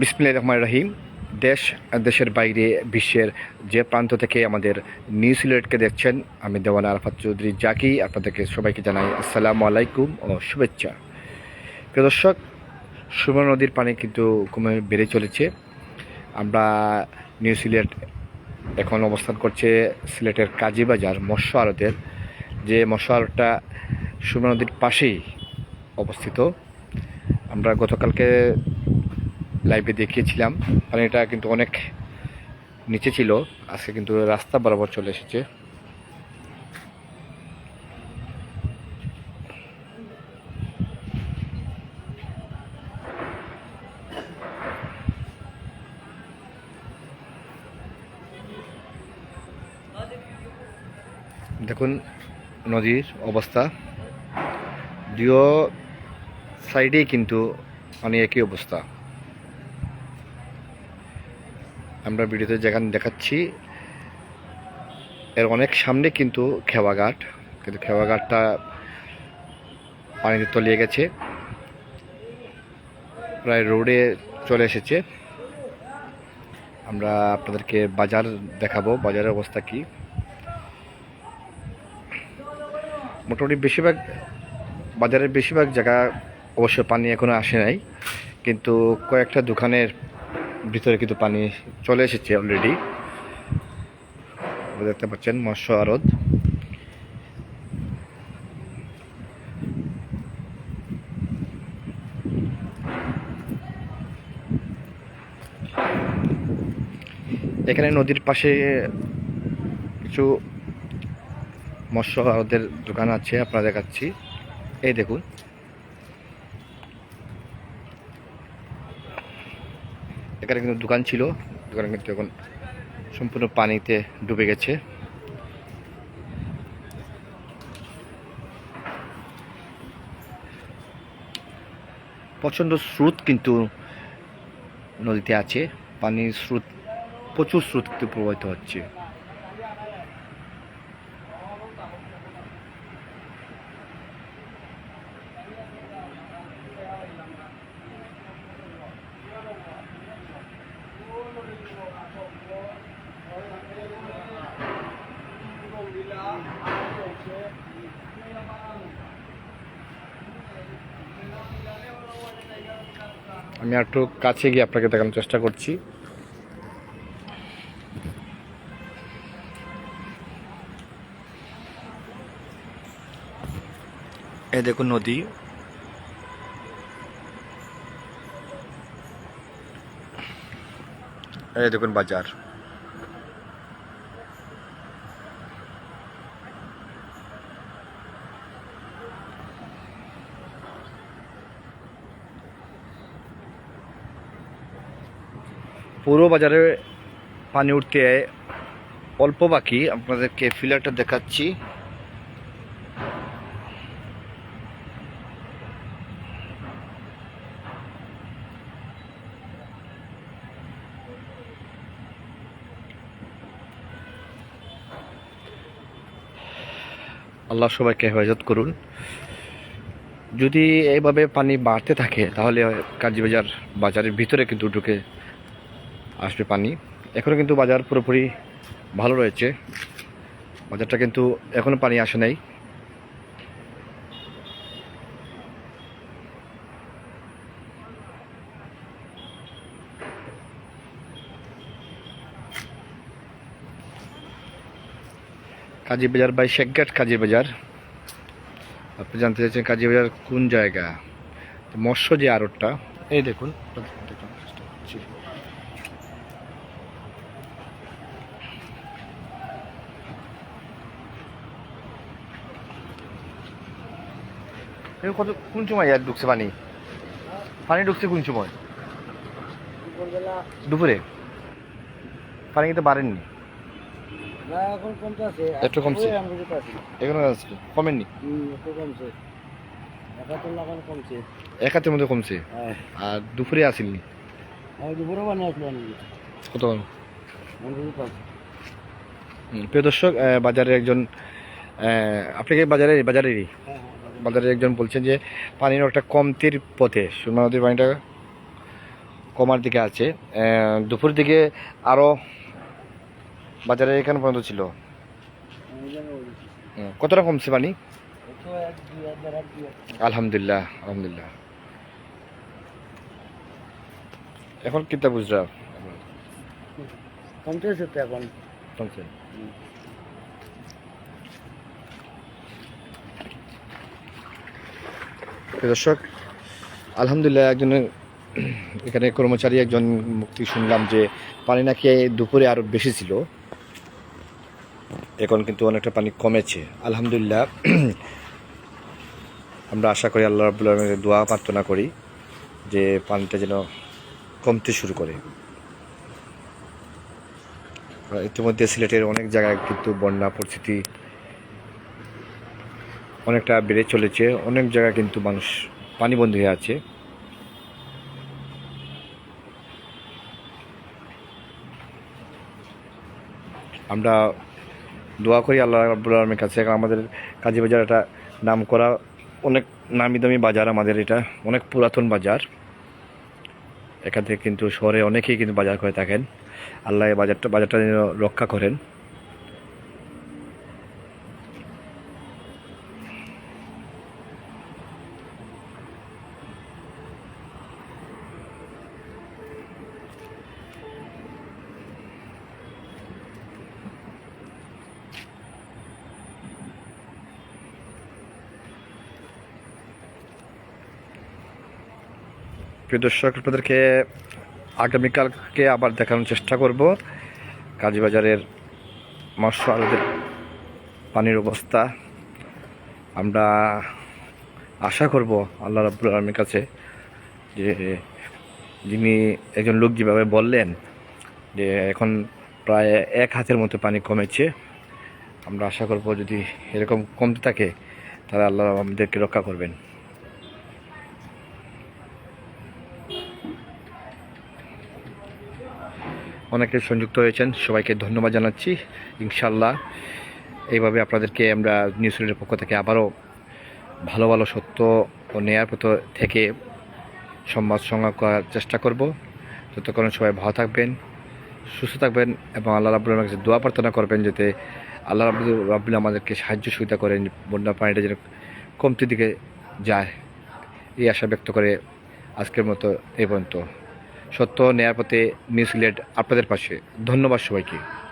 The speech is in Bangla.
বিসমিল্লাহ রহমান রহিম। দেশ দেশের বাইরে বিশ্বের যে প্রান্ত থেকে আমাদের নিউ সিলেটকে দেখছেন, আমি দেওয়ান আরফাত চৌধুরী জাকি আপনাদেরকে সবাইকে জানাই আসসালামু আলাইকুম ও শুভেচ্ছা। প্রিয় দর্শক সুবর্ণ নদীর পানি কিন্তু কমে বেড়ে চলেছে। আমরা নিউ সিলেট এখন অবস্থান করছে সিলেটের কাজীবাজার মৎস্য আড়তের। যে মৎস্য আড়তটা সুবর্ণ নদীর পাশেই অবস্থিত। আমরা গতকালকে লাইভে দেখিয়েছিলাম। পানিটা কিন্তু অনেক নিচে ছিল। আজকে কিন্তু রাস্তা বরাবর চলে এসেছে। দেখুন, নদীর অবস্থা। দুও সাইডেই কিন্তু মানে একই অবস্থা। আমরা ভিডিওতে যেখানে দেখাচ্ছি, এর অনেক সামনে কিন্তু খেওয়াঘাট। কিন্তু খেওয়াঘাটটা পানিতে তলিয়ে গেছে। প্রায় রোডে চলে এসেছে। আমরা আপনাদেরকে বাজার দেখাবো, বাজারের অবস্থা কি। মোটামুটি বেশিরভাগ, বাজারের বেশিরভাগ জায়গা অবশ্য পানি এখনও আসে নাই। কিন্তু কয়েকটা দোকানের ভিতরে কিন্তু পানি চলে এসেছে অলরেডি দেখতে পাচ্ছেন, মৎস্য আরদ। এখানে নদীর পাশে কিছু মৎস্য আড়তের দোকান আছে, আপনারা দেখাচ্ছি। এই দেখুন। এখানে কিন্তু দোকান ছিল। দোকান কিন্তু এখন সম্পূর্ণ পানিতে ডুবে গেছে। প্রচণ্ড স্রোত কিন্তু নদীতে আছে। পানির স্রোত, প্রচুর স্রোত কিন্তু প্রবাহিত হচ্ছে। আমি একটু কাছে গিয়ে আপনাকে দেখানোর চেষ্টা করছি। এ দেখুন নদী। এই দেখুন বাজার। পুরো বাজারে পানি উঠতে অল্প বাকি, আপনাদেরকে ফিলারটা দেখাচ্ছি। আল্লাহ সবাইকে হেফাজত করুন। যদি এইভাবে পানি বাড়তে থাকে, তাহলে কাজীবাজার বাজারের ভিতরে কিন্তু ঢুকে আসবে পানি। এখনও কিন্তু বাজার পুরোপুরি ভালো রয়েছে। বাজারটা কিন্তু এখনও পানি আসে নাই। কাজী বাজার বাই শেখঘাট কাজী বাজার। আপনি জানতে চাইছেন কাজী বাজার কোন জায়গা? মৎস্য যে আড়তটা, এই দেখুন দেখানোর চেষ্টা করছি। কত কোন সময় আর ঢুকছে পানি? পানি ঢুকছে কোন সময়? দুপুরে? পানি কিন্তু বাড়েননি। একটু কমছে? এখনও আছে কমেননি? হুম কমছে। একাত্তর লাখ এখন কমছে। এক হাতের মধ্যে কমছে? হ্যাঁ। আর দুপুরে আসেননি? আমি কত? প্রিয় দর্শক বাজারে একজন আহ, আপনি কি বাজারে বাজারেরই? হ্যাঁ হ্যাঁ। বাজারে একজন বলছেন যে পানির একটা কমতির পথে সুরমা নদীর পানিটা কমার দিকে আছে। দুপুর দিকে আরও বাজারে এখানে পর্যন্ত ছিল। কতটা কমছে পানি। আলহামদুলিল্লাহ আলহামদুলিল্লাহ। এখন কিতা বুঝরা কমতেছে তো এখন। কমছে। দর্শক, আলহামদুলিল্লাহ একজনের এখানে কর্মচারী একজন মুক্তি শুনলাম যে পানি নাকি দুপুরে আরও বেশি ছিল। এখন কিন্তু অনেকটা পানি কমেছে। আলহামদুলিল্লাহ, আমরা আশা করি আল্লাহ রাবুল দোয়া প্রার্থনা করি যে পানিটা যেন কমতে শুরু করে। ইতিমধ্যে সিলেটের অনেক জায়গায় কিন্তু বন্যা পরিস্থিতি অনেকটা বেড়ে চলেছে। অনেক জায়গায় কিন্তু মানুষ পানিবন্দী হয়ে আছে। আমরা দোয়া করি আল্লাহ রাব্বুল আলমের কাছে। আমাদের কাজী বাজার একটা নাম করা অনেক নামি দামি বাজার আমাদের এটা, অনেক পুরাতন বাজার। এখান থেকে কিন্তু শহরে অনেকেই কিন্তু বাজার করে থাকেন। আল্লাহ বাজারটা বাজারটা যেন রক্ষা করেন। প্রিয় দর্শক, আপনাদেরকে আগামীকালকে আবার দেখানোর চেষ্টা করব। কাজীবাজারের মৎস্য আড়তের পানির অবস্থা। আমরা আশা করব আল্লাহ রাব্বুল আলমীর কাছে যে যিনি একজন লোক যেভাবে বললেন যে এখন প্রায় এক হাতের মতো পানি কমেছে, আমরা আশা করব যদি এরকম কমতে থাকে তাহলে আল্লাহ আমাদেরকে রক্ষা করবেন। অনেকে সংযুক্ত হয়েছেন, সবাইকে ধন্যবাদ জানাচ্ছি। ইনশাল্লাহ এইভাবে আপনাদেরকে আমরা নিউজিল্যান্ডের পক্ষ থেকে আবারও ভালো ভালো সত্য ও নেয়ার পথ থেকে সংবাদ সংগ্রহ করার চেষ্টা করব। ততক্ষণ সবাই ভালো থাকবেন, সুস্থ থাকবেন এবং আল্লাহ রাবুল কাছে দোয়া প্রার্থনা করবেন যাতে আল্লাহ রাবুল রাবুল আমাদেরকে সাহায্য সুবিধা করেন, বন্যা পানিটা যেন কমতির দিকে যায়। এই আশা ব্যক্ত করে আজকের মতো এই পর্যন্ত। সত্য নেয়ার পথে নিউজিল্যান্ড আপনাদের পাশে। ধন্যবাদ সবাইকে।